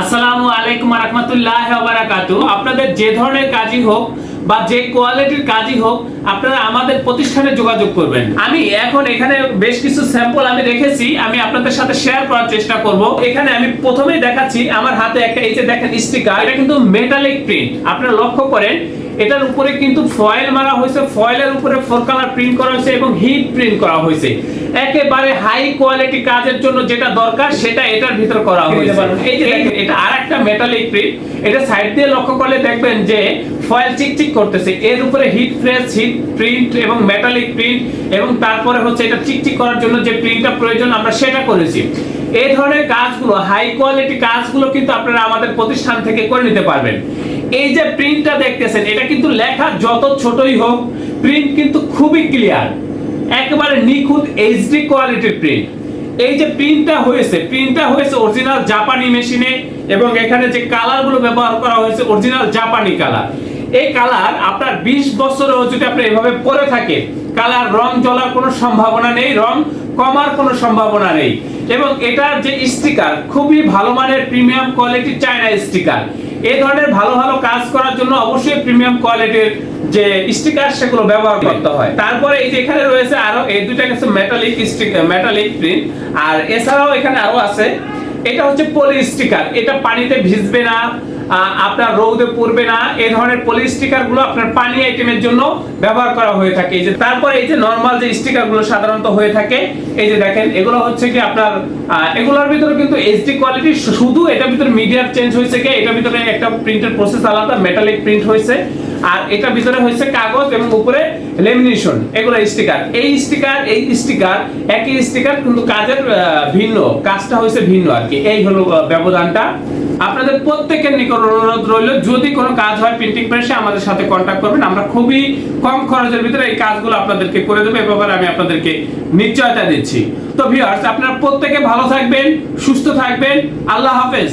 আসসালামু আলাইকুম রহমতুল্লাহ বারাকাতু আপনাদের যে ধরনের কাজই হোক বা যে কোয়ালিটির কাজই হোক, আপনারা আমাদের প্রতিষ্ঠানে যোগাযোগ করবেন। আমি এখন এখানে বেশ কিছু স্যাম্পল আমি রেখেছি, আমি আপনাদের সাথে শেয়ার করার চেষ্টা করব। এখানে আমি প্রথমেই দেখাচ্ছি, আমার হাতে একটা এই যে দেখেন স্টিকার এটা কিন্তু মেটালিক প্রিন্ট আপনারা লক্ষ্য করেন এটার উপরে কিন্তু ফয়েল মারা হয়েছে। ফয়েলের উপরে ফোর কালার প্রিন্ট করা হয়েছে এবং হিট প্রিন্ট করা হয়েছে। একেবারে হাই কোয়ালিটি কাজের জন্য যেটা দরকার সেটা এটার ভিতর করা হয়েছে। এই যে এটা আরেকটা মেটালিক প্রিন্ট এটা সাইড দিয়ে লক্ষ্য করলে দেখবেন যে ফয়েল চিকচিক করতেছে। এর উপরে হিট ফ্রেশ হিট প্রিন্ট এবং মেটালিক প্রিন্ট এবং তারপরে হচ্ছে এটা চিকচিক করার জন্য যে প্রিন্টটা প্রয়োজন আমরা সেটা করেছি। এই ধরনের কাজগুলো হাই কোয়ালিটি কাজগুলো কিন্তু আপনারা আমাদের প্রতিষ্ঠান থেকে করে নিতে পারবেন। এই যে প্রিন্টটা দেখতেছেন, এটা কিন্তু লেখা যত ছোটই হোক প্রিন্ট কিন্তু খুবই ক্লিয়ার একেবারে নিখুঁত এইচডি কোয়ালিটির প্রিন্ট এই যে প্রিন্টটা হয়েছে প্রিন্টটা হয়েছে অরিজিনাল জাপানি মেশিনে এবং এখানে যে কালারগুলো ব্যবহার করা হয়েছে অরিজিনাল জাপানি কালার এই কালার আপনার 20 বছরেও যদি আপনি এভাবে পরে থাকে কালার রং জ্বলার কোনো সম্ভাবনা নেই, রং কমার কোনো সম্ভাবনা নেই। এবং এটার যে স্টিকার খুবই ভালো মানের প্রিমিয়াম কোয়ালিটির চায়না স্টিকার এই ধরনের ভালো ভালো কাজ করার জন্য অবশ্যই প্রিমিয়াম কোয়ালিটির যে স্টিকার সেগুলো ব্যবহার করতে হয়। তারপরে এই যে এখানে রয়েছে আরও এই দুইটা কিছু মেটালিক স্টিকার মেটালিক প্রিন্ট আর এছাড়াও এখানে আরও আছে এটা হচ্ছে পলি স্টিকার এটা পানিতে ভিজবে না আপনার রৌদে পড়বে না। এই ধরনের পলি স্টিকারগুলো আপনার পানি আইটেমের জন্য ব্যবহার করা হয়ে থাকে। এই যে তারপরে এই যে নরমাল যে স্টিকারগুলো সাধারণত হয়ে থাকে, এই যে দেখেন, এগুলো হচ্ছে কি আপনার এগুলোর ভিতরে কিন্তু এইচডি কোয়ালিটি শুধু এটার ভিতরে মিডিয়ার চেঞ্জ হয়েছে কি? এটার ভিতরে একটা প্রিন্টের প্রসেস আলাদা মেটালিক প্রিন্ট হয়েছে। আর এটা ভিতরে হয়েছে কাগজ এবং উপরে লেমিনেশন এগুলো স্টিকার এই স্টিকার এই স্টিকার একই স্টিকার কিন্তু কাজের ভিন্ন, কাজটা হয়েছে ভিন্ন আর কি। এই হলো ব্যবধানটা। আপনাদের প্রত্যেকের নিকট অনুরোধ রইল, যদি কোনো কাজ হয় প্রিন্টিং প্রেসে আমাদের সাথে কন্ট্যাক্ট করবেন। আমরা খুবই কম খরচের ভিতরে এই কাজগুলো আপনাদেরকে করে দেবো। এ ব্যাপারে আমি আপনাদেরকে নিশ্চয়তা দিচ্ছি। তো ভিউয়ার্স আপনারা প্রত্যেকে ভালো থাকবেন, সুস্থ থাকবেন। আল্লাহ হাফেজ।